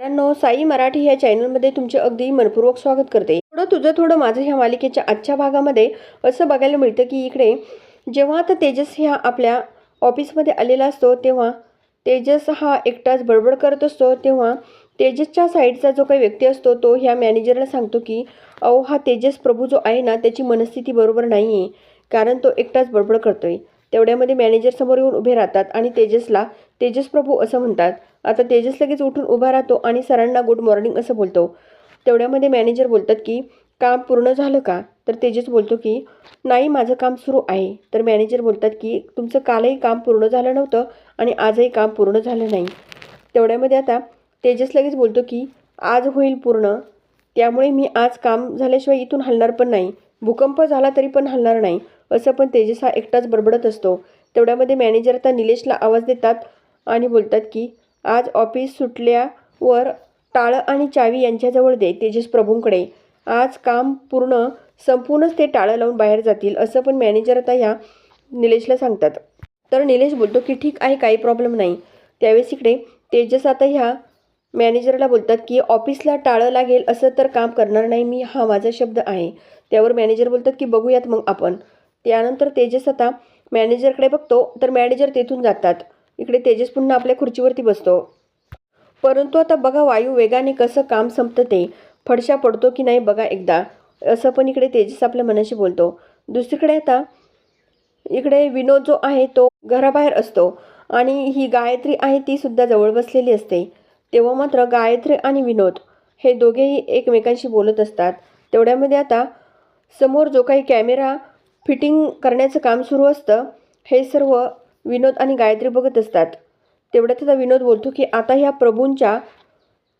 मित्रांनो साई मराठी या चॅनलमध्ये तुमचे अगदी मनपूर्वक स्वागत करते. थोडं तुझं थोडं माझं ह्या मालिकेच्या आजच्या भागामध्ये असं बघायला मिळतं की इकडे जेव्हा आता तेजस ह्या आपल्या ऑफिसमध्ये आलेला असतो तेव्हा तेजस हा एकटाच बडबड करत असतो तेव्हा तेजसच्या साईडचा जो काही व्यक्ती असतो तो ह्या मॅनेजरला सांगतो की अहो हा तेजस प्रभू जो आहे ना त्याची मनस्थिती बरोबर नाही आहे कारण तो एकटाच बडबड करतोय. तेवढ्यामध्ये मॅनेजर समोर येऊन उभे राहतात आणि तेजसला तेजस प्रभू असं म्हणतात. आता तेजस लगेच उठून उभा राहतो आणि सरांना गुड मॉर्निंग असं बोलतो. तेवढ्यामध्ये मॅनेजर बोलतात की काम पूर्ण झालं का? तर तेजस बोलतो की नाही माझं काम सुरू आहे. तर मॅनेजर बोलतात की तुमचं कालही काम पूर्ण झालं नव्हतं आणि आजही काम पूर्ण झालं नाही. तेवढ्यामध्ये आता तेजस लगेच बोलतो की आज होईल पूर्ण. त्यामुळे मी आज काम झाल्याशिवाय इथून हलणार पण नाही. भूकंप झाला तरी पण हलणार नाही. असं पण तेजस हा एकटाच बडबडत असतो. तेवढ्यामध्ये मॅनेजर आता निलेशला आवाज देतात आणि बोलतात की आज ऑफिस सुटल्यावर टाळं आणि चावी यांच्याजवळ दे तेजस प्रभूंकडे. आज काम पूर्ण संपूर्णच ते टाळं लावून बाहेर जातील असं पण मॅनेजर आता ह्या निलेशला सांगतात. तर निलेश बोलतो की ठीक आहे काही प्रॉब्लेम नाही. त्यावेळेस इकडे तेजस आता ह्या मॅनेजरला बोलतात की ऑफिसला टाळं लागेल असं तर काम करणार नाही मी हा माझा शब्द आहे. त्यावर मॅनेजर बोलतात की बघूयात मग आपण. त्यानंतर तेजस आता मॅनेजरकडे बघतो तर मॅनेजर तेथून जातात. इकडे तेजस पुन्हा आपल्या खुर्चीवरती बसतो. परंतु आता बघा वायू वेगाने कसं काम संपतं ते. फडशा पडतो की नाही बघा एकदा. असं पण इकडे तेजस आपल्या मनाशी बोलतो. दुसरीकडे आता इकडे विनोद जो आहे तो घराबाहेर असतो. आणि ही गायत्री आहे ती सुद्धा जवळ बसलेली असते. तेव्हा मात्र गायत्री आणि विनोद हे दोघेही एकमेकांशी बोलत असतात. तेवढ्यामध्ये आता समोर जो काही कॅमेरा फिटिंग करण्याचं काम सुरू असतं हे सर्व विनोद आणि गायत्री बघत असतात. तेवढ्यात आता विनोद बोलतो की आता ह्या प्रभूंच्या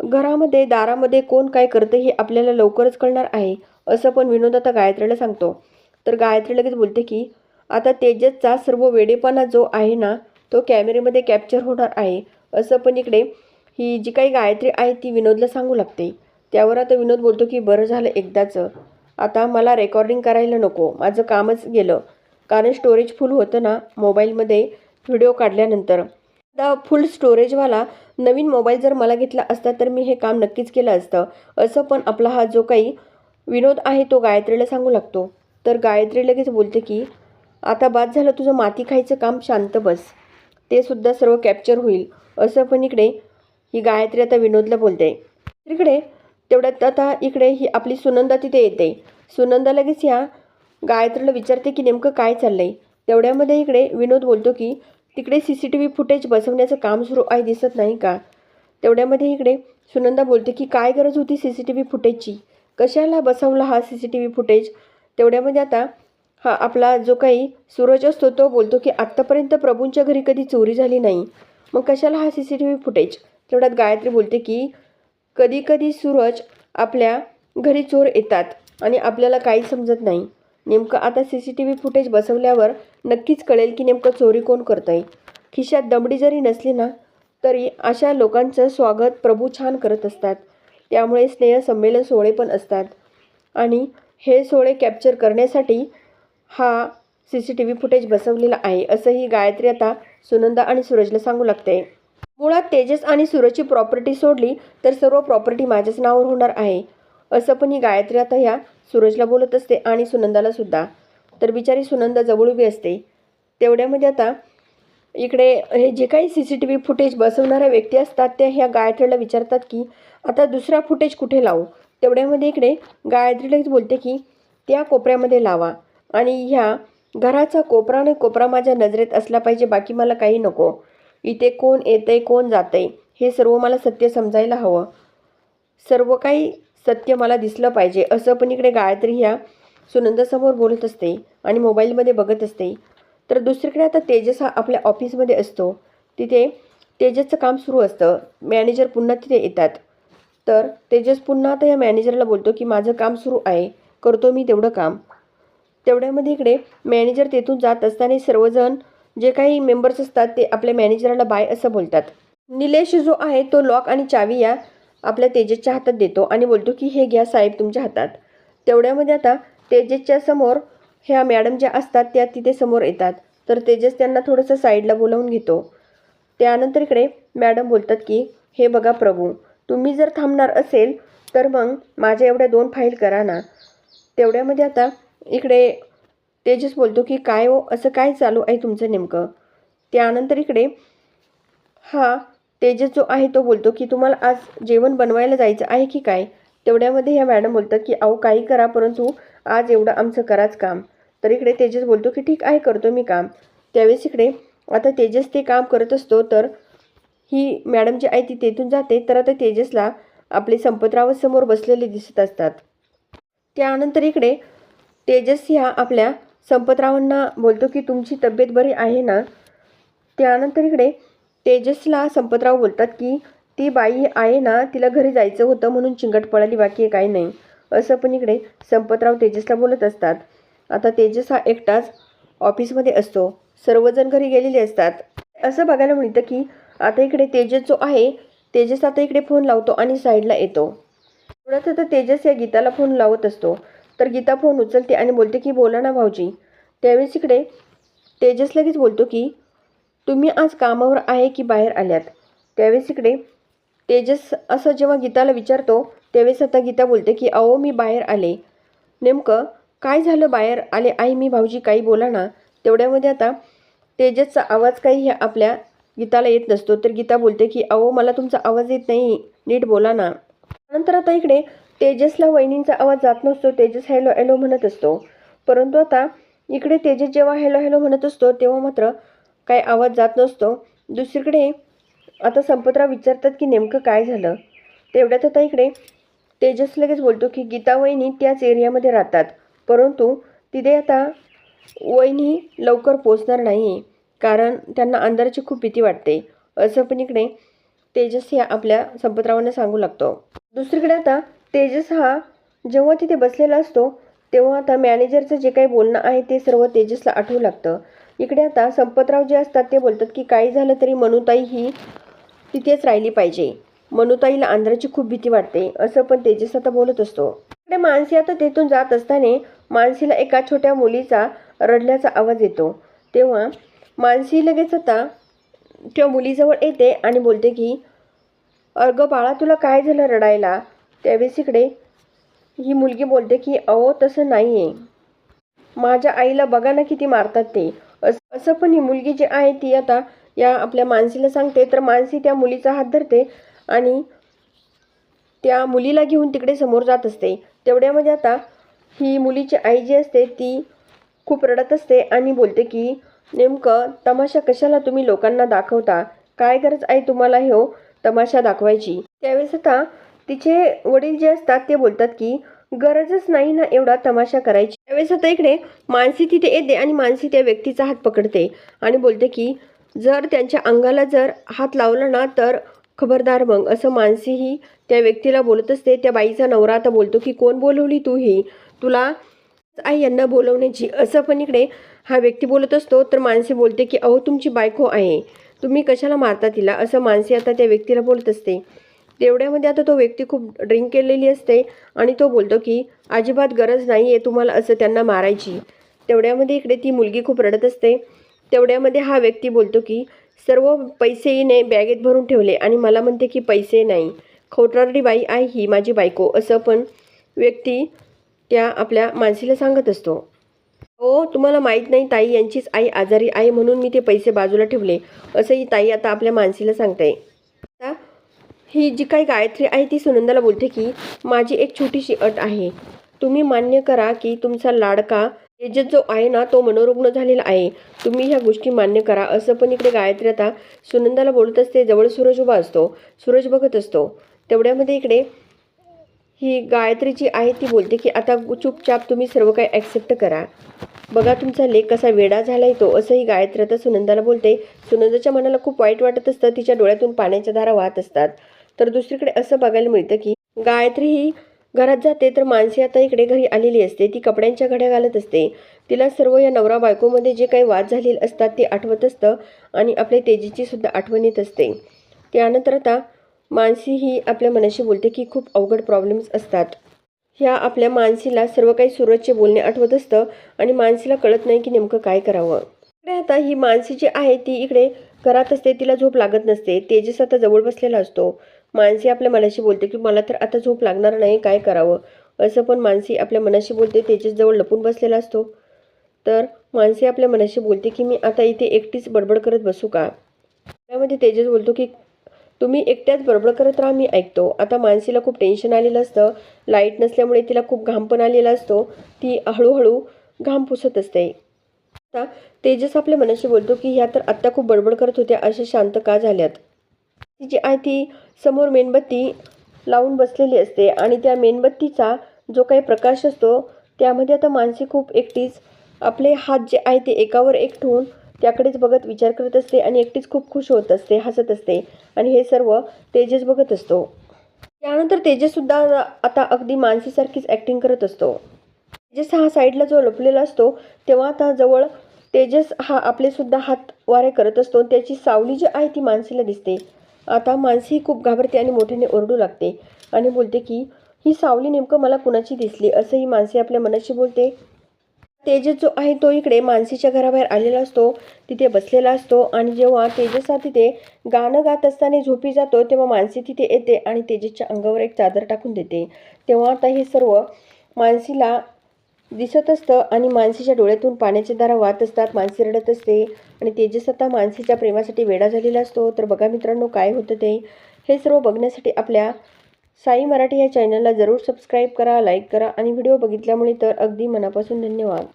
घरामध्ये दारामध्ये कोण काय करतं हे आपल्याला लवकरच कळणार आहे असं पण विनोद आता गायत्रीला सांगतो. तर गायत्री लगेच बोलते की आता तेजसचा सर्व वेडेपणा जो आहे ना तो कॅमेरेमध्ये कॅप्चर होणार आहे असं पण इकडे ही जी काही गायत्री आहे ती विनोदला सांगू लागते. त्यावर आता विनोद बोलतो की बरं झालं एकदाचं. आता मला रेकॉर्डिंग करायला नको माझं कामच गेलं. कारण स्टोरेज फुल होतं ना मोबाईलमध्ये व्हिडिओ काढल्यानंतर. आता फुल स्टोरेजवाला नवीन मोबाईल जर मला घेतला असता तर मी हे काम नक्कीच केलं असतं. असं पण आपला हा जो काही विनोद आहे तो गायत्रीला सांगू लागतो. तर गायत्री लगेच बोलते की आता बाद झालं तुझं माती खायचं काम शांत बस. ते सुद्धा सर्व कॅप्चर होईल. असं पण इकडे ही गायत्री आता विनोदला बोलते. इकडे तेवढ्यात आता इकडे ही आपली सुनंदा तिथे येते. सुनंदा लगेच ह्या गायत्रीला विचारते की नेमकं काय चाललंय? तेवढ्यामध्ये इकडे विनोद बोलतो की तिकडे C C T V footage बसवण्याचं काम सुरू आहे दिसत नाही का? तेवढ्यामध्ये इकडे सुनंदा बोलते की काय गरज होती सी सी टी व्ही फुटेजची? कशाला बसवला हा C C T V footage? तेवढ्यामध्ये आता हा आपला जो काही सूरज असतो तो बोलतो की आत्तापर्यंत प्रभूंच्या घरी कधी चोरी झाली नाही. मग कशाला हा C C T V footage? तेवढ्यात गायत्री बोलते की कधी कधी सूरज आपल्या घरी चोर येतात आणि आपल्याला काही समजत नाही. नेमकं आता C C T V footage बसवल्यावर नक्कीच कळेल की नेमकं चोरी कोण करतं आहे खिशात दमडी जरी नसली ना तरी अशा लोकांचं स्वागत प्रभू छान करत असतात. त्यामुळे स्नेह संमेलन सोहळे पण असतात. आणि हे सोहळे कॅप्चर करण्यासाठी हा C C T V footage बसवलेला आहे असंही गायत्री आता सुनंदा आणि सूरजला सांगू लागते. मुळात तेजस आणि सूरजची प्रॉपर्टी सोडली तर सर्व प्रॉपर्टी माझ्याच नावावर होणार आहे असं पण ही गायत्री आता ह्या सूरजला बोलत असते आणि सुनंदाला सुद्धा. तर बिचारी सुनंदा जवळ उभी असते. तेवढ्यामध्ये आता इकडे हे जे काही C C T V footage बसवणाऱ्या व्यक्ती असतात त्या ह्या गायत्रीला विचारतात की आता दुसरा फुटेज कुठे लावू? तेवढ्यामध्ये इकडे गायत्रीलाच बोलते की त्या कोपऱ्यामध्ये लावा आणि ह्या घराचा कोपरा आणि कोपरा माझ्या नजरेत असला पाहिजे बाकी मला काही नको. इथे कोण येतंय कोण जातंय हे सर्व मला सत्य समजायला हवं. सर्व काही सत्य मला दिसलं पाहिजे. असं पण इकडे गायत्री ह्या सुनंदासमोर बोलत असते आणि मोबाईलमध्ये बघत असते. तर दुसरीकडे आता तेजस हा आपल्या ऑफिसमध्ये असतो. तिथे तेजसचं काम सुरू असतं. मॅनेजर पुन्हा तिथे येतात. तर तेजस पुन्हा आता या मॅनेजरला बोलतो की माझं काम सुरू आहे. करतो मी तेवढं काम. तेवढ्यामध्ये इकडे मॅनेजर तेथून जात असताना सर्वजण जे काही मेंबर्स असतात ते आपल्या मॅनेजरला बाय असं बोलतात. निलेश जो आहे तो लॉक आणि चावी या आपल्या तेजेसच्या हातात देतो आणि बोलतो की हे घ्या साहेब तुमच्या हातात. तेवढ्यामध्ये आता तेजेसच्या समोर ह्या मॅडम ज्या असतात त्या तिथे समोर येतात. तर तेजस त्यांना थोडंसं साईडला बोलावून घेतो. त्यानंतर इकडे मॅडम बोलतात की हे बघा प्रभू तुम्ही जर थांबणार असेल तर मग माझ्या एवढ्या दोन फाईल करा ना. तेवढ्यामध्ये आता इकडे तेजस बोलतो की काय हो असं काय चालू आहे तुमचं नेमकं? त्यानंतर इकडे हा तेजस जो आहे तो बोलतो की तुम्हाला आज जेवण बनवायला जायचं आहे की काय? तेवढ्यामध्ये ह्या मॅडम बोलतात की अहो काही करा परंतु आज एवढं आमचं कराच काम. तर इकडे तेजस बोलतो की ठीक आहे करतो मी काम. त्यावेळेस इकडे आता तेजस ते काम करत असतो तर ही मॅडम जी आहे ती तेथून जाते. तर आता तेजसला आपले संपतराव समोर बसलेले दिसत असतात. त्यानंतर इकडे तेजस ह्या आपल्या संपतरावांना बोलतो की तुमची तब्येत बरी आहे ना? त्यानंतर इकडे तेजसला संपतराव बोलतात की ती बाई आहे ना तिला घरी जायचं होतं म्हणून चिंगट पळाली बाकी आहे काही नाही. असं पण इकडे संपतराव तेजसला बोलत असतात. आता तेजस हा एकटाच ऑफिसमध्ये असतो. सर्वजण घरी गेलेले असतात. असं बघायला मिळतं की आता इकडे तेजस जो आहे तेजस आता इकडे फोन लावतो आणि साईडला येतो. तेवढ्यात आता तेजस या गीताला फोन लावत असतो. तर गीता फोन उचलते आणि बोलते की बोला ना भाऊजी. त्यावेळेस इकडे तेजस लगेच बोलतो की तुम्ही आज कामावर आहे की बाहेर आल्यात? त्यावेळेस इकडे. तेजस असं जेव्हा गीताला विचारतो त्यावेळेस आता गीता बोलते की अहो मी बाहेर आले. नेमकं काय झालं बाहेर? आले आई मी भाऊजी काही बोला ना. तेवढ्यामध्ये आता तेजसचा आवाज काही ह्या आपल्या गीताला येत नसतो. तर गीता बोलते की अहो मला तुमचा आवाज येत नाही. नीट बोला ना. नंतर आता इकडे तेजसला वहिनींचा आवाज जात नसतो. तेजस हॅलो हॅलो म्हणत असतो. परंतु आता इकडे तेजस जेव्हा हॅलो हॅलो म्हणत असतो तेव्हा मात्र काही आवाज जात नसतो. दुसरीकडे आता संपतराव विचारतात की नेमकं काय झालं? तेवढ्यात आता इकडे तेजस लगेच बोलतो की गीता वहिनी त्याच एरियामध्ये राहतात. परंतु तिथे आता वहिनी लवकर पोचणार नाही कारण त्यांना अंधाराची खूप भीती वाटते. असं पण इकडे तेजस हे आपल्या संपतरावांना सांगू लागतो. दुसरीकडे आता तेजस हा जेव्हा तिथे बसलेला असतो तेव्हा आता मॅनेजरचं जे काही बोलणं आहे ते सर्व तेजसला आठवू लागतं. इकडे आता संपतराव जे असतात ते बोलतात की काही झालं तरी मनुताई ही तिथेच राहिली पाहिजे. मनुताईला आंध्राची खूप भीती वाटते. असं पण तेजस आता बोलत असतो. इकडे मानसी आता तेथून जात असताना मानसीला एका छोट्या मुलीचा रडल्याचा आवाज येतो. तेव्हा मानसी लगेच आता त्या मुलीजवळ येते आणि बोलते की अगं बाळा तुला काय झालं रडायला? त्यावेळेस इकडे ही मुलगी बोलते की अहो तसं नाही आहे माझ्या आईला बघा ना किती मारतात ते. अस असं पण ही मुलगी जी आहे ती आता या आपल्या मानसीला सांगते तर मानसी त्या मुलीचा हात धरते आणि त्या मुलीला घेऊन तिकडे समोर जात असते. तेवढ्यामध्ये आता ही मुलीची आई जी असते ती खूप रडत असते आणि बोलते की नेमकं तमाशा कशाला तुम्ही लोकांना दाखवता? काय गरज आहे तुम्हाला हो तमाशा दाखवायची? त्यावेळेस आता तिचे वडील जे असतात ते बोलतात की गरजच नाही ना एवढा तमाशा करायची. त्यावेळेस आता इकडे मानसी तिथे येते आणि मानसी त्या व्यक्तीचा हात पकडते आणि बोलते की जर त्यांच्या अंगाला जर हात लावला ना तर खबरदार मग. असं मानसी ही त्या व्यक्तीला बोलत असते. त्या बाईचा नवरा आता बोलतो की कोण बोलवली तू ही? तुला आई यांना बोलवण्याची. असं पण इकडे हा व्यक्ती बोलत असतो. तर मानसी बोलते की अहो तुमची बायको आहे. तुम्ही कशाला मारता तिला? असं मानसी आता त्या व्यक्तीला बोलत असते. तेवढ्यामध्ये आता तो व्यक्ती खूप ड्रिंक केलेली असते आणि तो बोलतो की अजिबात गरज नाही आहे तुम्हाला असं त्यांना मारायची. तेवढ्यामध्ये इकडे ती मुलगी खूप रडत असते. तेवढ्यामध्ये हा व्यक्ती बोलतो की सर्व पैसेने बॅगेत भरून ठेवले आणि मला म्हणते की पैसे नाही. खोटरारडी बाई आहे ही माझी बायको असं पण व्यक्ती त्या आपल्या माणसीला सांगत असतो. हो तुम्हाला माहीत नाही ताई यांचीच आई आजारी आहे म्हणून मी ते पैसे बाजूला ठेवले असंही ताई आता आपल्या माणसीला सांगते ही जी काही गायत्री आहे ती सुनंदाला बोलते की माझी एक छोटीशी अट आहे. तुम्ही मान्य करा की तुमचा लाडका तेजस जो आहे ना तो मनोरुग्ण झालेला आहे. तुम्ही ह्या गोष्टी मान्य करा. असं पण इकडे गायत्री आता सुनंदाला बोलत असते. जवळ सूरज उभा असतो. सूरज बघत असतो. तेवढ्यामध्ये इकडे ही गायत्री जी आहे ती बोलते की आता चुपचाप तुम्ही सर्व काही ॲक्सेप्ट करा. बघा तुमचा लेख कसा वेडा झाला तो. असंही गायत्री आता सुनंदाला बोलते. सुनंदाच्या मनाला खूप वाईट वाटत असतं. तिच्या डोळ्यातून पाण्याच्या धारा वाहत असतात. तर दुसरीकडे असं बघायला मिळतं की गायत्री ही घरात जाते तर मानसी आता इकडे घरी आलेली असते. ती कपड्यांच्या घड्या घालत असते. तिला सर्व या नवरा बायकोमध्ये जे काही वाद झालेले असतात ते आठवत असतं आणि आपल्या तेजीची सुद्धा आठवण येत असते. त्यानंतर आता मानसी ही आपल्या मनाशी बोलते की खूप अवघड प्रॉब्लेम्स असतात. ह्या आपल्या मानसीला सर्व काही सूरजचे बोलणे आठवत असतं आणि मानसीला कळत नाही की नेमकं काय करावं. इकडे आता ही मानसी जी आहे ती इकडे घरात असते. तिला झोप लागत नसते. तेजस आता जवळ बसलेला असतो. मानसी आपल्या मनाशी बोलते की मला तर आता झोप लागणार नाही काय करावं? असं पण मानसी आपल्या मनाशी बोलते तेजसजवळ लपून बसलेला असतो. तर मानसी आपल्या मनाशी बोलते की मी आता इथे एकटीच बडबड करत बसू का? त्यामध्ये तेजस बोलतो की तुम्ही एकट्याच बडबड करत राहा मी ऐकतो. आता मानसीला खूप टेन्शन आलेलं असतं. लाइट नसल्यामुळे तिला खूप घाम पण आलेला असतो. ती हळूहळू घाम पुसत असते. आता तेजस आपल्या मनाशी बोलतो की ह्या तर आत्ता खूप बडबड करत होत्या अशा शांत का झाल्यात? ती जी आहे ती समोर मेणबत्ती लावून बसलेली असते आणि त्या मेणबत्तीचा जो काही प्रकाश असतो त्यामध्ये आता माणसे खूप एकटीच आपले हात जे आहे ते एकावर एक ठेवून त्याकडेच बघत विचार करत असते आणि एकटीच खूप खुश होत असते हसत असते आणि हे सर्व तेजस बघत असतो. त्यानंतर तेजससुद्धा आता अगदी मानसीसारखीच ॲक्टिंग करत असतो. तेजस हा साईडला जो लपलेला असतो तेव्हा आता जवळ तेजस हा आपलेसुद्धा हात वारे करत असतो त्याची सावली जी आहे ती मानसीला दिसते. आता मानसी खूप घाबरते आणि मोठ्याने ओरडू लागते आणि बोलते की ही सावली नेमकं मला कुणाची दिसली? असंही मानसी आपल्या मनाशी बोलते. तेजस जो आहे तो इकडे मानसीच्या घराबाहेर आलेला असतो तिथे बसलेला असतो आणि जेव्हा तेजस हा तिथे गाणं गात असताना झोपी जातो तेव्हा मानसी तिथे येते आणि तेजसच्या अंगावर एक चादर टाकून देते. तेव्हा आता हे सर्व मानसीला दिसत असतं आणि मानसीच्या डोळ्यातून पाण्याचे दारा वाहत असतात. मानसी रडत असते. आणि तेजस आता मानसीच्या प्रेमासाठी वेडा झालेला असतो. तर बघा मित्रांनो काय होतं ते. हे सर्व बघण्यासाठी आपल्या साई मराठी या चॅनलला जरूर सबस्क्राईब करा लाईक करा आणि व्हिडिओ बघितल्यामुळे तर अगदी मनापासून धन्यवाद.